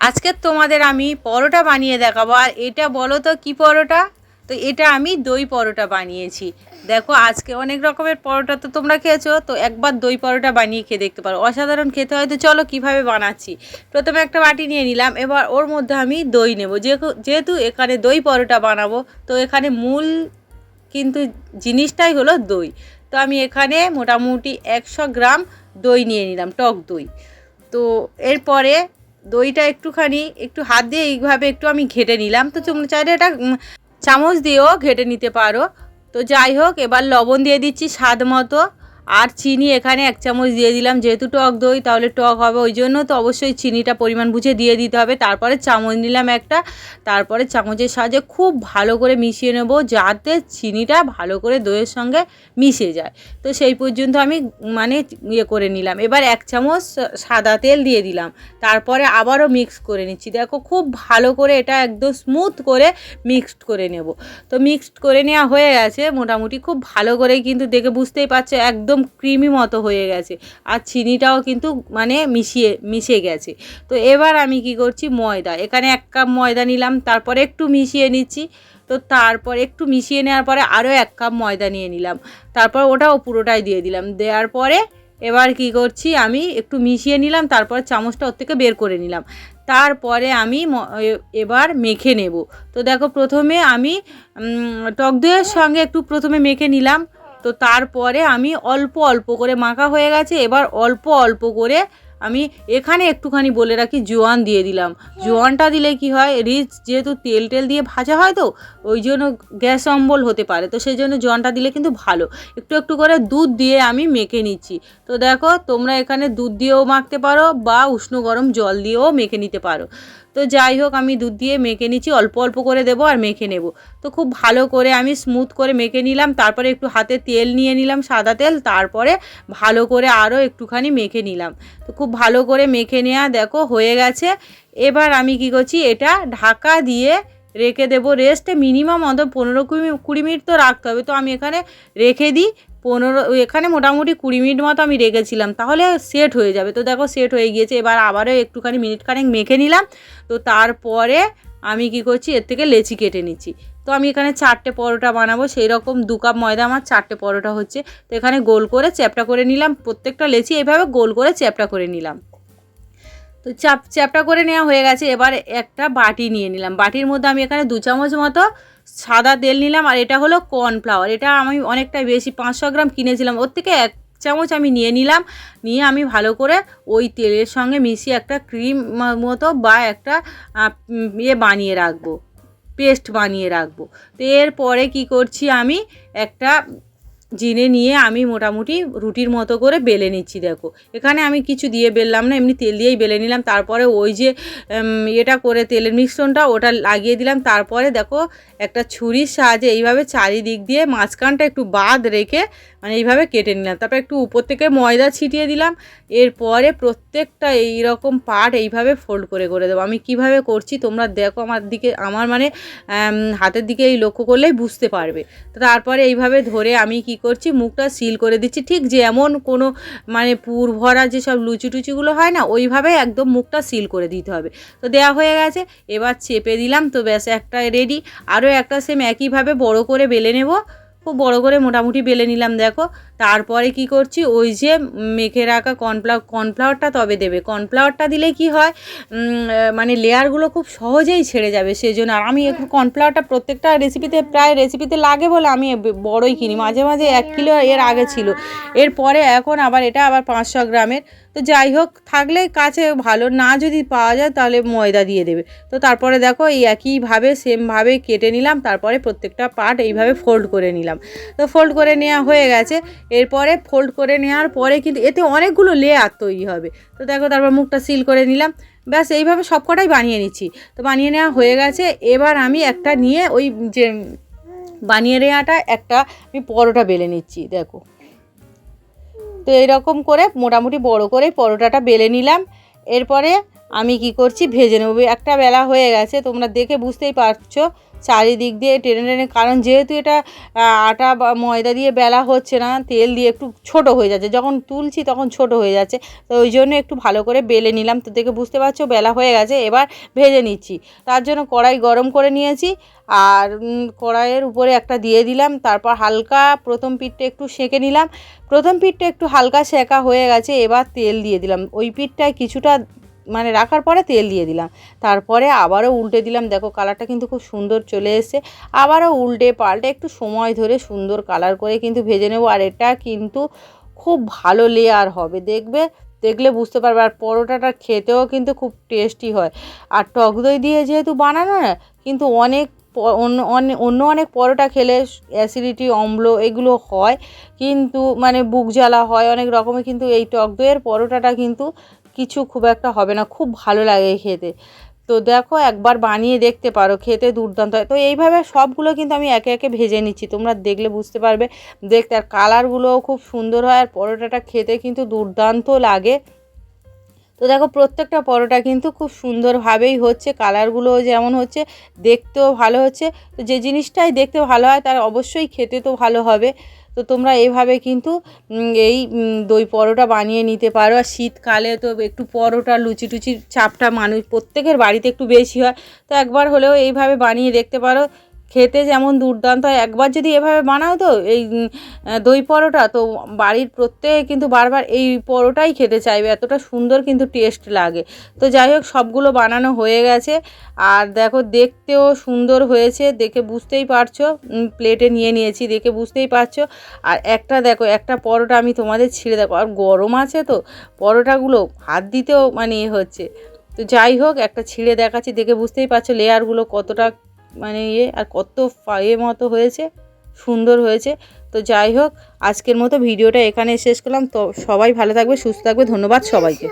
আজকে তোমাদের আমি পরোটা বানিয়ে দেখাবো, আর এটা বলো তো কি পরোটা? তো এটা আমি দই পরোটা বানিয়েছি। দেখো, আজকে অনেক রকমের পরোটা তো তোমরা খেয়েছো, তো একবার দই পরোটা বানিয়ে খেয়ে দেখতে পারো। অসাধারণ খেতে হয়, তো চলো কীভাবে বানাচ্ছি? প্রথমে একটা বাটি নিয়ে নিলাম, এবার ওর মধ্যে আমি দই নেব। যেহেতু এখানে দই পরোটা বানাবো, তো এখানে মূল কিন্তু জিনিসটাই হলো দই। তো আমি এখানে মোটামুটি একশো গ্রাম দই নিয়ে নিলাম, টক দই। তো এরপরে দইটা একটুখানি, একটু হাত দিয়ে এইভাবে একটু আমি ঘেটে নিলাম। তো তোমরা চাইলে এটা চামচ দিয়েও ঘেটে নিতে পারো। তো যাই হোক, এবার লবণ দিয়ে দিচ্ছি স্বাদ মতো। আর চিনি এখানে এক চামচ দিয়ে দিলাম। যেহেতু টক দই, তাহলে টক হবে ওই জন্য তো অবশ্যই চিনিটা পরিমাণ বুঝে দিয়ে দিতে হবে। তারপরে চামচ নিলাম একটা। তারপরে চামচের সাহায্যে খুব ভালো করে মিশিয়ে নেব যাতে চিনিটা ভালো করে দইয়ের সঙ্গে মিশে যায়। তো সেই পর্যন্ত আমি মানে ইয়ে করে নিলাম। এবার এক চামচ সাদা তেল দিয়ে দিলাম। তারপরে আবারও মিক্স করে নিচ্ছি। দেখো খুব ভালো করে এটা একদম স্মুথ করে মিক্সড করে নেব। তো মিক্সড করে নেওয়া হয়ে গেছে। মোটামুটি খুব ভালো করে কিন্তু দেখে বুঝতেই পারছ, একদম ক্রিমি মতো হয়ে গেছে। আর চিনিটাও কিন্তু মানে মিশিয়ে, মিশে গেছে। তো এবার আমি কি করছি? ময়দা। এখানে এক কাপ ময়দা নিলাম, তারপরে একটু মিশিয়ে নিচ্ছি। তো তারপর একটু মিশিয়ে নেওয়ার পরে আরও এক কাপ ময়দা নিয়ে নিলাম। তারপর ওটাও পুরোটাই দিয়ে দিলাম। দেওয়ার পরে এবার কি করছি আমি? একটু মিশিয়ে নিলাম, তারপর চামচটা ওর থেকে বের করে নিলাম। তারপরে আমি এবার মেখে নেব। তো দেখো প্রথমে আমি টক দইয়ের সঙ্গে একটু প্রথমে মেখে নিলাম। তো তারপরে আমি অল্প অল্প করে মাখা হয়ে গেছে, এবার অল্প অল্প করে আমি এখানে একটুখানি বলে রাখি জোয়ান দিয়ে দিলাম। জোয়ানটা দিলে কি হয় রিচ যেহেতু তেল টেল দিয়ে ভাজা হয় তো, ওই জন্য গ্যাস অম্বল হতে পারে। তো সেই জন্য জোয়ানটা দিলে কিন্তু ভালো। একটু একটু করে দুধ দিয়ে আমি মেখে নিচ্ছি। তো দেখো, তোমরা এখানে দুধ দিয়েও মাখতে পারো বা উষ্ণ গরম জল দিয়েও মেখে নিতে পারো। তো যাই হোক, আমি দুধ দিয়ে মেখে নিচ্ছি, অল্প অল্প করে দেবো আর মেখে নেব। তো খুব ভালো করে আমি স্মুথ করে মেখে নিলাম, তারপরে একটু হাতে তেল নিয়ে নিলাম সাদা তেল, তারপরে ভালো করে আরও একটুখানি মেখে নিলাম। তো খুব ভালো করে মেখে নেওয়া দেখো, হয়ে গেছে। এবার আমি কি করছি, এটা ঢাকা দিয়ে রেখে দেবো রেস্টে মিনিমাম অন্তত পনেরো কুড়ি কুড়ি মিনিট তো রাখতে হবে। তো আমি এখানে রেখে দিই পনেরো এখানে মোটামুটি কুড়ি মিনিট মতো আমি রেখেছিলাম তাহলে সেট হয়ে যাবে। তো দেখো সেট হয়ে গিয়েছে। এবার আবারও একটুখানি মিনিট খানেক মেখে নিলাম। তো তারপরে আমি কি করছি? এর থেকে লেচি কেটে নিচ্ছি। তো আমি এখানে চারটে পরোটা বানাবো। সেই রকম দু কাপ ময়দা আমার চারটে পরোটা হচ্ছে। তো এখানে গোল করে চ্যাপটা করে নিলাম। প্রত্যেকটা লেচি এইভাবে গোল করে চ্যাপটা করে নিলাম। তো চাপ চ্যাপটা করে নেওয়া হয়ে গেছে। এবার একটা বাটি নিয়ে নিলাম। বাটির মধ্যে আমি এখানে দু চামচ মতো সাদা তেল নিলাম আর এটা হলো কর্নফ্লাওয়ার এটা আমি অনেকটা বেশি, পাঁচশো গ্রাম কিনেছিলাম। ওর থেকে এক চামচ আমি নিয়ে নিলাম। নিয়ে আমি ভালো করে ওই তেলের সঙ্গে মিশিয়ে একটা ক্রিম মতো বা একটা ইয়ে বানিয়ে রাখব। পেস্ট বানিয়ে রাখব। তো এরপরে কী করছি আমি? একটা জিনে নিয়ে আমি মোটামুটি রুটির মতো করে বেলে নিচ্ছি, দেখো। এখানে আমি কিছু দিয়ে বেললাম না, এমনি তেল দিয়েই বেলে নিলাম। তারপরে ওই যে এটা করে তেলের মিশ্রণটা, ওটা লাগিয়ে দিলাম। তারপরে দেখো, একটা ছুরির সাহায্যে এইভাবে চারিদিক দিয়ে মাঝখানটা একটু বাদ রেখে মানে এইভাবে কেটে নিলাম। তারপর একটু উপর থেকে ময়দা ছিটিয়ে দিলাম। এরপরে প্রত্যেকটা এই রকম পার্ট এইভাবে ফোল্ড করে করে দেবো। আমি কীভাবে করছি তোমরা দেখো আমার দিকে, আমার মানে হাতের দিকে এই লক্ষ্য করলেই বুঝতে পারবে। তারপরে এইভাবে ধরে আমি কি করছি, মুখটা সিল করে দিচ্ছি। ঠিক যেমন কোনো মানে পুর ভরা যেসব লুচি টুচিগুলো হয় না, ওইভাবে একদম মুখটা সিল করে দিতে হবে। তো দেওয়া হয়ে গেছে, এবার চেপে দিলাম, তো ব্যাস একটা রেডি আরও একটা সেম একইভাবে বড় করে বেলে নেব। খুব বড় করে মোটামুটি বেলে নিলাম, দেখো। তারপরে কি করছি? ওই যে মেখে রাখা কর্নফ্লাওয়ার কর্নফ্লাওয়ারটা তবে দেবে। কর্নফ্লাওয়ারটা দিলে কি হয়? মানে লেয়ারগুলো খুব সহজেই ছেড়ে যাবে সেই জন্য আর আমি একটু কর্নফ্লাওয়ারটা প্রত্যেকটা রেসিপিতে প্রায় রেসিপিতে লাগে বলে আমি বড়ই কিনি। মাঝে মাঝে এক কিলো এর আগে ছিল। এরপরে এখন আবার এটা আবার পাঁচশো গ্রামের তো যাই হোক, থাকলে কাছে ভালো, না যদি পাওয়া যায় তাহলে ময়দা দিয়ে দেবে। তো তারপরে দেখো এই একইভাবে সেমভাবে কেটে নিলাম, তারপরে প্রত্যেকটা পার্ট এইভাবে ফোল্ড করে নিলাম। তো ফোল্ড করে নেওয়া হয়ে গেছে, এরপরে ফোল্ড করে নেওয়ার পরে কিন্তু এতে অনেকগুলো লেয়ার তৈরি হবে। তো দেখো তারপর মুখটা সিল করে নিলাম, ব্যাস এইভাবে সব কটাই বানিয়ে নিচ্ছি। তো বানিয়ে নেওয়া হয়ে গেছে, এবার আমি একটা নিয়ে ওই যে বানিয়ে নেওয়াটা একটা আমি পরোটা বেলে নিচ্ছি, দেখো। তো এরকম করে মোটামুটি বড় করে পরোটাটা বেলে নিলাম। এরপরে আমি কি করছি, ভেজে নেব। একটা বেলা হয়ে গেছে, তোমরা দেখে বুঝতেই পারছ চারিদিক দিয়ে টেনে টেনে, কারণ যেহেতু এটা আটা বা ময়দা দিয়ে বেলা হচ্ছে না, তেল দিয়ে একটু ছোট হয়ে যাচ্ছে। যখন তুলছি তখন ছোট হয়ে যাচ্ছে, তো ওই জন্য একটু ভালো করে বেলে নিলাম। তো দেখে বুঝতে পারছ, বেলা হয়ে গেছে, এবার ভেজে নিচ্ছি। তার জন্য কড়াই গরম করে নিয়েছি, আর কড়াইয়ের উপরে একটা দিয়ে দিলাম, তারপর হালকা প্রথম পিঠটা একটু সেঁকে নিলাম। প্রথম পিঠটা একটু হালকা সেঁকা হয়ে গেছে, এবার তেল দিয়ে দিলাম। ওই পিঠটায় কিছুটা মানে রাখার পরে তেল দিয়ে দিলাম। তারপরে আবারও উল্টে দিলাম। দেখো কালারটা কিন্তু খুব সুন্দর চলে এসেছে। আবারও উল্টে পাল্টে একটু সময় ধরে সুন্দর কালার করে কিন্তু ভেজে নেব। আর এটা কিন্তু খুব ভালো লেয়ার হবে। দেখবে, দেখলে বুঝতে পারবে। আর পরোটাটা খেতেও কিন্তু খুব টেস্টি হয়। আর টক দই দিয়ে যেহেতু বানানো না, কিন্তু অনেক অন্য অনেক পরোটা খেলে অ্যাসিডিটি অম্ল এগুলো হয়। কিন্তু মানে বুক জ্বালা হয়। অনেক রকমের কিন্তু এই টক দইয়ের পরোটাটা কিন্তু কিছু খুব একটা হবে না, খুব ভালো লাগে খেতে। তো দেখো একবার বানিয়ে দেখতে পারো, খেতে দুর্দান্ত হয়। তো এইভাবে সবগুলো কিন্তু আমি একে একে ভেজে নিচ্ছি, তোমরা দেখলে বুঝতে পারবে। দেখতে আর কালারগুলোও খুব সুন্দর হয়, আর পরোটাটা খেতে কিন্তু দুর্দান্ত লাগে। তো দেখো প্রত্যেকটা পরোটা কিন্তু খুব সুন্দরভাবেই হচ্ছে, কালারগুলোও যেমন হচ্ছে, দেখতেও ভালো হচ্ছে। তো যে জিনিসটাই দেখতে ভালো হয়, তার অবশ্যই খেতে তো ভালো হবে। তো তোমরা এভাবে কিন্তু এই দই পরোটা বানিয়ে নিতে পারো। আর শীতকালে তো একটু পরোটা, লুচি টুচির চাপটা মানুষ, প্রত্যেকের বাড়িতে একটু বেশি হয়। তো একবার হলেও এইভাবে বানিয়ে দেখতে পারো। খেতে যেমন দুর্দান্ত হয়। একবার যদি এভাবে বানাও তো এই দই পরোটা, তো বাড়ির প্রত্যেকে কিন্তু বারবার এই পরোটাই খেতে চাইবে। এতটা সুন্দর কিন্তু টেস্ট লাগে। তো যাই হোক, সবগুলো বানানো হয়ে গেছে। আর দেখো, দেখতেও সুন্দর হয়েছে। দেখে বুঝতেই পারছ প্লেটে নিয়ে নিয়েছি, দেখে বুঝতেই পারছ। আর একটা দেখো, একটা পরোটা আমি তোমাদের ছিঁড়ে দেখো আর গরম আছে তো, পরোটাগুলো হাত দিতেও মানে হচ্ছে। তো যাই হোক, একটা ছিঁড়ে দেখাচ্ছি, দেখে বুঝতেই পারছ লেয়ারগুলো কতটা মানে ইয়ে আর কত ফায়ে মতো হয়েছে, সুন্দর হয়েছে। তো যাই হোক, আজকের মতো ভিডিওটা এখানে শেষ করলাম। তো সবাই ভালো থাকবে, সুস্থ থাকবে। ধন্যবাদ সবাইকে।